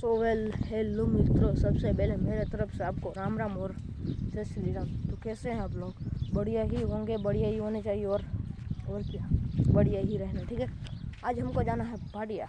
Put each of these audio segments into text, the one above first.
So well hello मित्रों सबसे पहले मेरे तरफ से आपको राम राम और जय श्री राम तो कैसे हैं आप लोग बढ़िया ही होंगे बढ़िया ही होने चाहिए और और क्या बढ़िया ही रहना ठीक है आज हमको जाना है भाटिया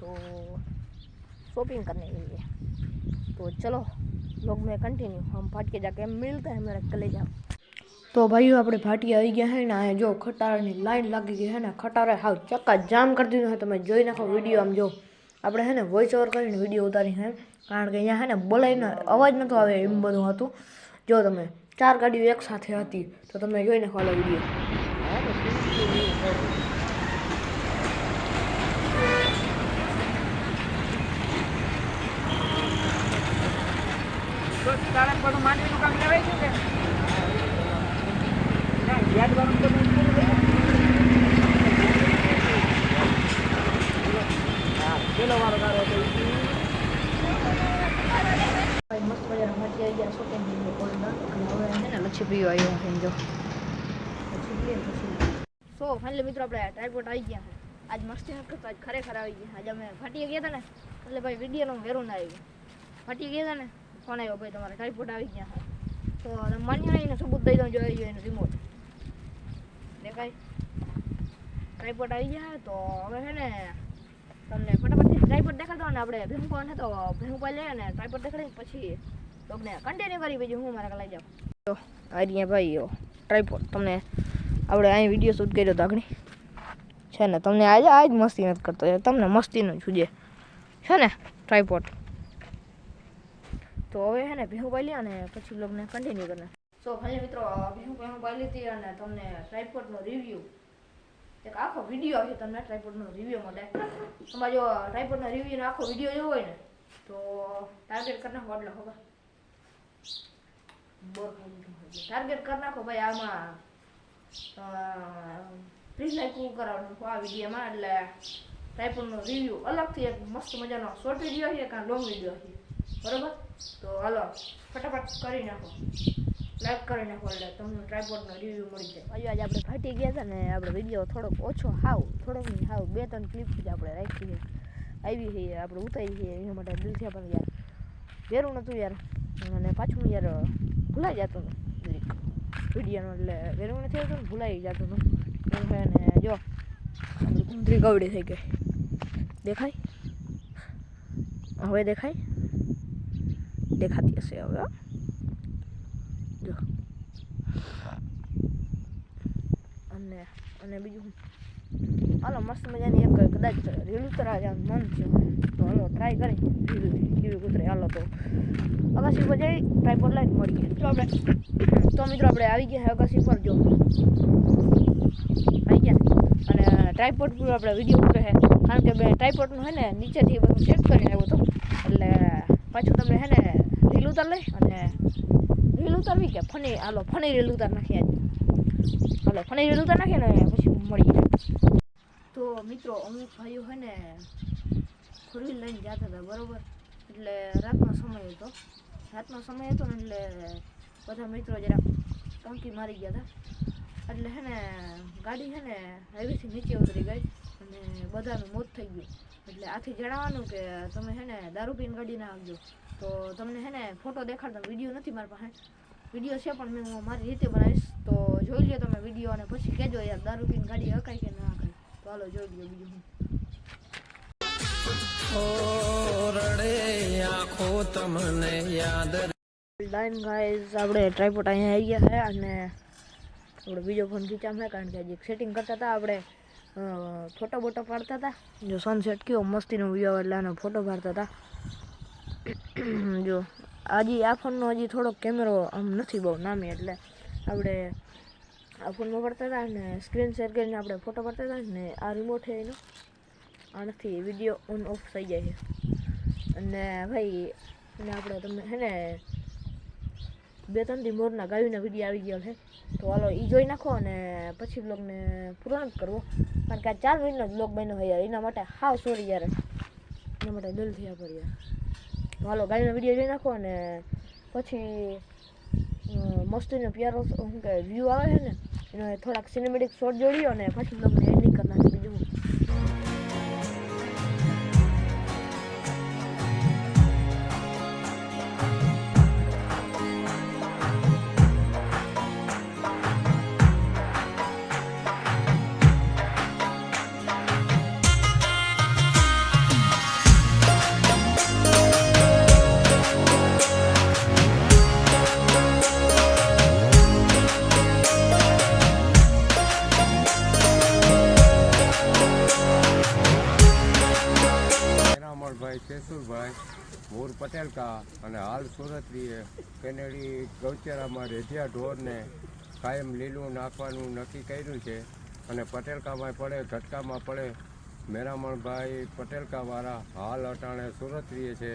तो शॉपिंग करने के लिए तो चलो लोग में कंटिन्यू हम भाटिया जाके मिलते हैं मेरे कलेजा તો ભાઈઓ આપણે ભાટિયા આવી ગયા છે ને આ જો ખટારાની લાઈન લાગી ગઈ છે ને ખટારે હાવ ચક્કા જામ કરી દીધું છે તમે જોઈ નાખો વિડીયો આમ જો આપણે છે ને વોઇસ ઓવર કરીને વીડિયો ઉતારી છે કારણ કે અહીંયા છે ને બોલાવીને અવાજ નહોતો આવે એમ બધું હતું. જો તમે ચાર ગાડીઓ એક સાથે હતી, તો તમે જોઈને ખોલો વીડિયો તો તારા બધું માંડવીનું કામ લેવાય છે કે ના યાદવાનું તો નહીં પૂરું થઈ હા પેલો વાળો તારો હતો ઈ. ભાઈ મસ્ત કોલના અને હવે છે ને આવ્યા સો ફાઇનલી મિત્રો આપણે ટ્રાયપોર્ટ આવી ગયા આજ મસ્તી આજ ખરેખર આવી ગયા આજે અમે ફાટીએ ગયા હતા ને એટલે ભાઈ વિડીયોનો વેરું ના આવી ફાટી ગયા હતા ને ફોન આવ્યો ભાઈ તમારે ટ્રાયપોર્ટ આવી ગયા તો માન્ય નહીં ને સબૂત દઈ દઉં જો આવી ગયો એનો રિમોટ દેખાય ટ્રાયપોર્ટ આવી ગયા તો હવે છે ને તમને ફટાફટ ટ્રાયપોર્ટ દેખાડતો ને આપણે ભેહું કોણ હતો ભેહું લઈએ ને ટ્રાયપોર્ટ દેખાડી પછી લોકોને કન્ટિન્યુ કરી પછી હું મારા લઈ જાઉં. તો અહીંયા ભાઈ ટ્રાઈપોડ તમને આપણે અહીં વીડિયો શૂટ કર્યો હતો આગળ. છે ને, તમને આજે આજ મસ્તી નથી કરતો તમને મસ્તીનું જુજે છે ને ટ્રાયપોર્ટ તો હવે છે ને, ભેહું પાઈ લઈએ અને પછી લોકોને કન્ટિન્યુ કરે સો ખાલી મિત્રો, ભેહું ભેહું પાઈ લીધી અને તમને ટ્રાયપોર્ટનો રિવ્યૂ એક આખો વીડિયો આવશે તમને ટ્રાયપોડનો રિવ્યૂ માટે તમારે જો ટ્રાયપોડનો રિવ્યુનો આખો વીડિયો જોવો હોય ને, તો ટાર્ગેટ કરી નાખો એટલે ખબર બોર ટાર્ગેટ કરી નાખો ભાઈ આમાં. પ્લીઝ લાઈક કરાવવાનું આ વિડીયોમાં, એટલે ટાઈપનો રિવ્યૂ અલગથી એક મસ્ત મજાનો શોર્ટ વીડિયો છે, કાં લોંગ વીડિયો છે. બરોબર? તો હાલો, ફટાફટ કરી નાખો. લાઈક કરી નાખો, એટલે તમને ટ્રાયપોડનો રિવ્યૂ મળી જાય. ભાઈ આજે આપણે ફાટી ગયા હતા ને, આપણે વીડિયો થોડોક ઓછો હાવ, થોડોક નહીં હાવ, બે ત્રણ ક્લિપ જ આપણે રાખી છે. આવી છે, આપણે ઉતારી છે, એના માટે દિલથી પણ યાર, વેરું નહોતું યાર. અને પાછું યાર, ભૂલાઈ જતું હતું વિડીયોનું, એટલે વેરું નથી આવતું ને ભૂલાઈ જતું હતું. અને જો કુંતરી કવડી થઈ ગઈ. દેખાય? હવે દેખાય? દેખાતી હશે હવે જો. અને અને બીજું હાલો મસ્ત મજાની એક કદાચ રીલ ઉતરા જવાનું મન છે તો હાલો ટ્રાય કરી. રીલ કેવી ઉતરે હાલો તો અગાસી પર જઈ ટ્રાય પર લાઈન મળી તો આપણે તો મિત્રો આપણે આવી ગયા અગાસી પર જો. આવી ગયા. અને ટ્રાયપોડ પર આપણે વીડિયો ઉતરે છે કારણ કે બે ટ્રાયપોડનું છે ને નીચેથી બધું ચેક કરીને આવ્યો હતો એટલે પાછું તમને છે ને રીલ ઉતાર લઈ અને રીલ ઉતારવી કે ફની? હાલો ફની રીલ ઉતાર નાખી આજે હાલો ફની રીલ નાખે ને, પછી મળીએ તો મિત્રો, અમુક ભાઈઓ છે ને ખુરવી લઈને જતા હતા, બરોબર? એટલે રાતનો સમય હતો. રાતનો સમય હતો ને, એટલે બધા મિત્રો જરા ટંકી મારી ગયા હતા. એટલે હે ને, ગાડી છે ને, હાઈવેથી નીચે ઉતરી ગઈ અને બધાનું મોત થઈ ગયું. એટલે આથી જણાવવાનું કે તમે છે ને, દારૂ પીને ગાડી ના આવજો. તો તમને હે ને, ફોટો દેખાડતા વીડિયો નથી મારી પાસે. વીડિયો છે પણ મેં હું મારી રીતે બનાવીશ. તો જોઈ લ્યો તમે વીડિયો અને પછી કહેજો યાર દારૂ પીને ગાડી હકાય કે ના હકાય. તો હાલો જોઈ લ્યો બીજું રડે આંખો તમને યાદ ડાઇન ગાઈઝ આપણે ટ્રાયપોટ અહીંયા આવી ગયા છે અને આપણે બીજો ફોન ખીચામ છે કારણ કે હજી સેટિંગ કરતા હતા આપણે. ફોટો બોટો પાડતા હતા. જો સનસેટ કેવો મસ્તીનો વ્યૂ એટલે આનો ફોટો પાડતા હતા. જો હજી આ ફોનનો હજી થોડોક કેમેરો આમ નથી બહુ નામી એટલે આપણે આ ફોનમાં પડતા હતા અને સ્ક્રીન શેર કરીને આપણે ફોટો પડતા હતા ને આ રિમોટ છે એનો. આનાથી વીડિયો ઓન ઓફ થઈ જાય છે. અને ભાઈ, અને આપણે તમને છે ને બે ત્રણ દી મોરના ગાયુના વીડિયો આવી ગયો છે. તો હાલો એ જોઈ નાખો અને પછી બ્લોગને પૂરો નથી કરવો. કારણ કે આ ચાર મિનિટનો બ્લોગ બન્યો હોય યાર. એના માટે હાવ સોરી યાર. એના માટે દિલથી આભાર યાર. હાલો ગાયુના વીડિયો જોઈ નાખો અને પછી મસ્તીનો પ્યારો, શું કે વ્યૂ આવે છે ને, એનો થોડાક સિનેમેટિક શોટ જોડ્યો અને પછી તમને એન્ડિંગ કરી નાખી બીજું. અને હાલ સુરત રહીએ કેનેડી ગૌચેરામાં રેઢિયા ઢોરને કાયમ લીલું નાખવાનું નક્કી કર્યું છે અને પટેલકામાં પડે ઘટકામાં પડે. મેરામણભાઈ પટેલકાવાળા હાલ અટાણે સુરત રહીએ છે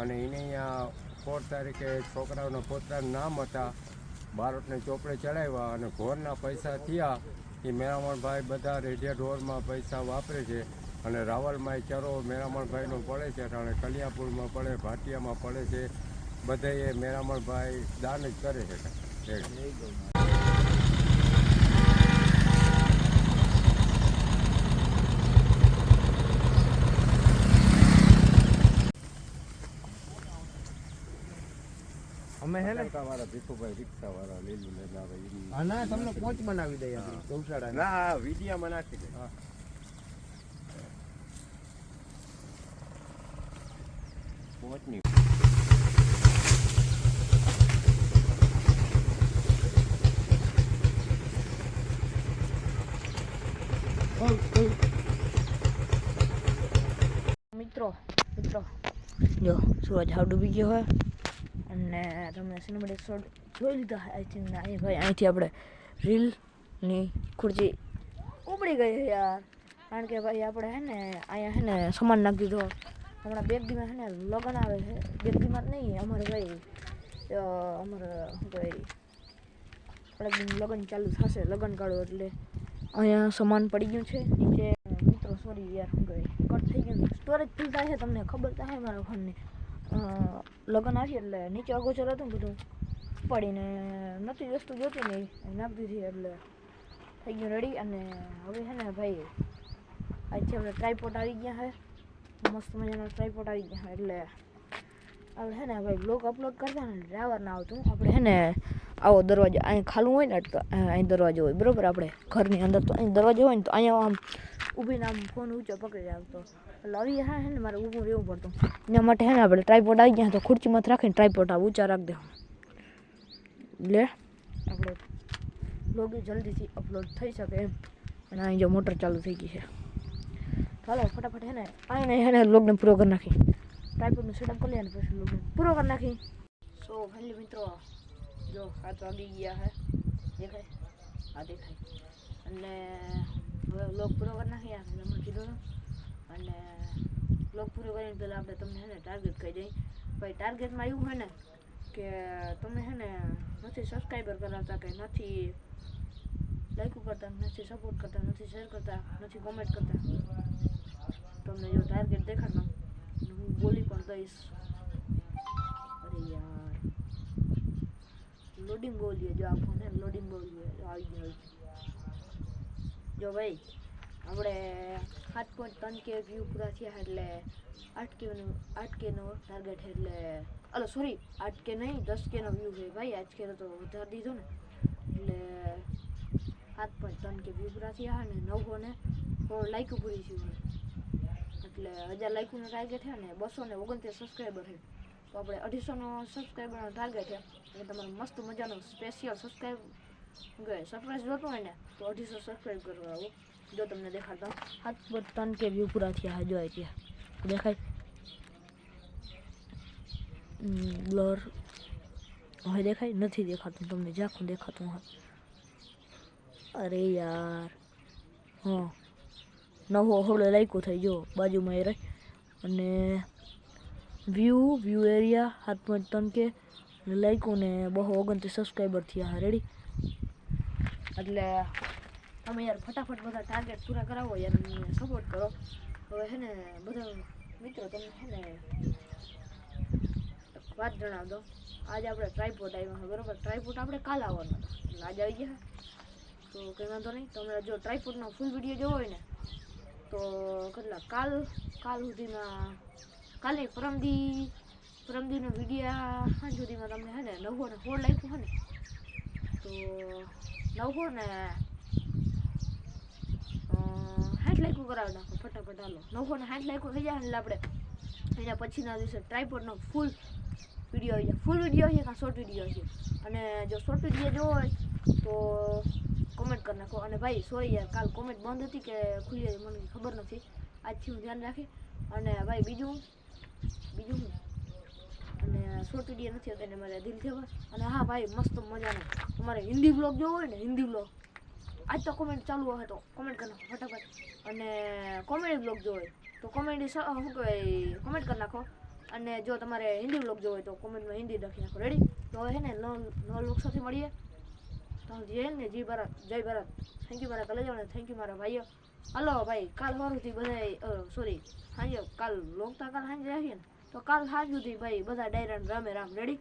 અને એને અહીંયા સોળ તારીખે છોકરાઓના પોતાના નામ હતા. બારોટને ચોપડે ચડાવ્યા અને ઘોરના પૈસા થયા. એ મેરામણભાઈ બધા રેઢિયા ઢોરમાં પૈસા વાપરે છે. અને રાવલમાં ચરો મેરામણભાઈનો પડે છે અને કલિયાપુરમાં પડે ભાટિયામાં પડે છે. બધે એ મેરામણભાઈ દાન જ કરે છે. અમે હે ને? પટેલકાવાળા ભીખુભાઈ લીલું આવે ઈ- હા ના તમને કોચ બનાવી દઈએ. ગૌશાળા ના વિડીયામાં નાખી દે. હા. મિત્રો મિત્રો. જો, સૂરજ હાવ ડૂબી ગયો હોય અને તમે સિનેમેટિક શોર્ટ જોઈ લીધા આઈ થિંક અહીં ભાઈ અહીંથી આપણે રીલની ખુરશી ઉપડી ગઈ યાર. કારણ કે ભાઈ, આપણે હે ને, અહીંયા હે ને, સામાન નાખી દીધો. હમણાં બેગ દીમાં હે ને, લગ્ન આવે છે. બેગ દીમાં નહીં, અમારે ભાઈ અમારે શું કહેવાય થોડાક દિન લગ્ન ચાલુ થશે, લગ્ન કાઢો એટલે અહીંયા સમાન પડી ગયું છે. નીચે, મિત્રો સોરી યાર, શું કહેવાય કટ થઈ ગયું સ્ટોરેજ ફૂલ થાય છે તમને ખબર થાય મારા ફોનની. લગ્ન આવી એટલે નીચે અગોચર હતું બધું પડીને નથી વસ્તુ જોતી નહીં નાખી દીધી એટલે થઈ ગયું રેડી અને હવે છે ને ભાઈ આજે આપણે ટ્રાયપોટ આવી ગયા છે મસ્ત મજાના ટ્રાયપોટ આવી ગયા. છે એટલે આપણે છે ને ભાઈ બ્લોગ અપલોડ કરતા ને ડ્રાઈવર ના આવતું. આપણે છે ને આવો દરવાજો અહીં ખાલું હોય ને તો અ- અહીં દરવાજો હોય. બરોબર? આપણે ઘરની અંદર તો અહીં દરવાજો હોય ને તો અહીંયા આમ ઊભીને આમ ફોન ઊંચો પકડી રાખતો. એટલે આવી હા છે ને મારે ઊભું રહેવું પડતું. એના માટે છે ને આપણે ટ્રાયપોટ આવી ગયા તો ખુરચીમાંથી રાખીને ટ્રાયપોટ આ ઊંચા રાખી દેવું. એટલે આપણે બ્લોગ જલ્દીથી અપલોડ થઈ શકે એમ. અને અહીં જો મોટર ચાલુ થઈ ગઈ છે. ચાલો ફટાફટ હે ને આને હે ને બ્લોગને પૂરો કરી નાખી. ટ્રાયપોડનું સેટઅપ કરી અને પછી લોકને પૂરો કરી નાખી. સો ફેમિલી મિત્રો, જો, આ તો આવી ગયા હે. દેખાય? આ દેખાય. અને બ્લોગ પૂરો કરી નાખી આપણે તમને કીધું અને લોક પૂરો કરીને પહેલાં આપણે તમને હે ને ટાર્ગેટ કહી દઈએ ભાઈ ટાર્ગેટમાં એવું હોય ને કે તમે હે ને નથી સબસ્ક્રાઈબર કરાવતા કે નથી લાઈક કરતા, નથી સપોર્ટ કરતા, નથી શેર કરતા, નથી કોમેન્ટ કરતા. તમને જો ટાર્ગેટ દેખાડમાં હું બોલી પણ દઈશ. અરે યાર. લોડિંગ બોલીએ જો આ ફોન લોડિંગ બોલીએ. આવી ગયો. જો ભાઈ, આપણે સાત પોઈન્ટ ત્રણ કે વ્યૂ પૂરા થયા એટલે આઠ કેનો આઠ કેનો ટાર્ગેટ એટલે, અલો સોરી આઠ કે નહીં, દસ કેનો વ્યૂ છે ભાઈ. આજ કે તો વધારી દીધો ને. એટલે સાત પોઈન્ટ ત્રણ કે વ્યૂ પૂરા થયા ને નવો ને લાઈક પૂરી થયું એટલે હજાર લાઈકોનો ટાર્ગેટ છે ને બસો ને ઓગણત્રીસ સબસ્ક્રાઈબર છે. તો આપણે અઢીસોનો સબસ્ક્રાઈબરનો ટાર્ગેટ છે. એટલે તમારે મસ્ત મજાનો સ્પેશિયલ સબસ્ક્રાઈબ સરપ્રાઈઝ જોતો હોય ને, તો અઢીસો સબસ્ક્રાઈબ કરવા આવો. જો તમને દેખાડતા. હાથ પર ત્રણ કે વ્યૂ પૂરા થયા જો ત્યાં દેખાય? બ્લર હવે દેખાય? નથી દેખાતું. તમને ઝાખું દેખાતું હા અરે યાર. હા. નવો હવે લાયકો થઈ ગયો બાજુમાં એ રહી. અને વ્યૂ વ્યૂ એરિયા સાત પોઈન્ટ ત્રણ કે લાયકું ને બહુ ઓગણત્રીસ સબસ્ક્રાઈબર થયા હા રેડી એટલે તમે યાર ફટાફટ બધા ટાર્ગેટ પૂરા કરાવો, યાર સપોર્ટ કરો. હવે છે ને બધા મિત્રો તમને છે ને વાત જણાવ દો આજે આપણે ટ્રાયપોટ આવ્યા છે, બરોબર? ટ્રાયપોટ આપણે કાલ આવવાના એટલે આજે આવી ગયા. તો કંઈ વાંધો નહીં. તમે જો ટ્રાયપોટનો ફૂલ વીડિયો જોવો હોય ને તો કેટલા, કાલ કાલ સુધીમાં કાલે પરમદી, પરમદીનો વિડીયા સાંજ સુધીમાં તમને હે ને નવો ને ફોર લાગ્યું હે ને, તો નવો ને હાથ લાખ્યું કરાવી નાખો ફટાફટ હાલો. નવો ને હાથ લાખ્યું થઈ જાય એટલે આપણે એના પછીના દિવસે ટ્રાયપોડનો ફૂલ વીડિયો આવી જાય. ફૂલ વીડિયો છે કાં શોર્ટ વીડિયો છે? અને જો શોર્ટ વીડિયો જોવો હોય તો નાખો અને ભાઈ સોરી યાર, કાલ કોમેન્ટ બંધ હતી કે ખુલ્લી હતી, મને ખબર નથી. આજથી હું ધ્યાન રાખી. અને ભાઈ, બીજું? બીજું શું? અને શોર્ટ વીડિયો નથી હતા એને મારે દિલથી આભાર અને હા ભાઈ, મસ્ત મજાનો. તમારે હિન્દી બ્લોગ જોવો હોય ને, હિન્દી બ્લોગ આજ તો કોમેન્ટ ચાલુ હશે તો કોમેન્ટ કરી નાખો, ફટાફટ. અને કોમેડી બ્લોગ જોવો હોય, તો કોમેડી શું કહેવાય કોમેન્ટ કરી નાખો. અને જો તમારે હિન્દી બ્લોગ જોવો હોય તો કોમેન્ટમાં હિન્દી લખી નાખો. રેડી તો હે ને નવ નવ લોક સાથે મળીએ. તો જેલ ને જી ભારત જય ભારત થેન્ક યુ મારા કલેજાઓને થેન્ક યુ મારા ભાઈઓ. હલો ભાઈ, કાલ સવારથી બધા સોરી સાંજે કાલ લોકતા કાલ સાંજે આવીએ ને, તો કાલ સાંજ સુધી ભાઈ, બધા ડાયરા રામે રામ રેડી.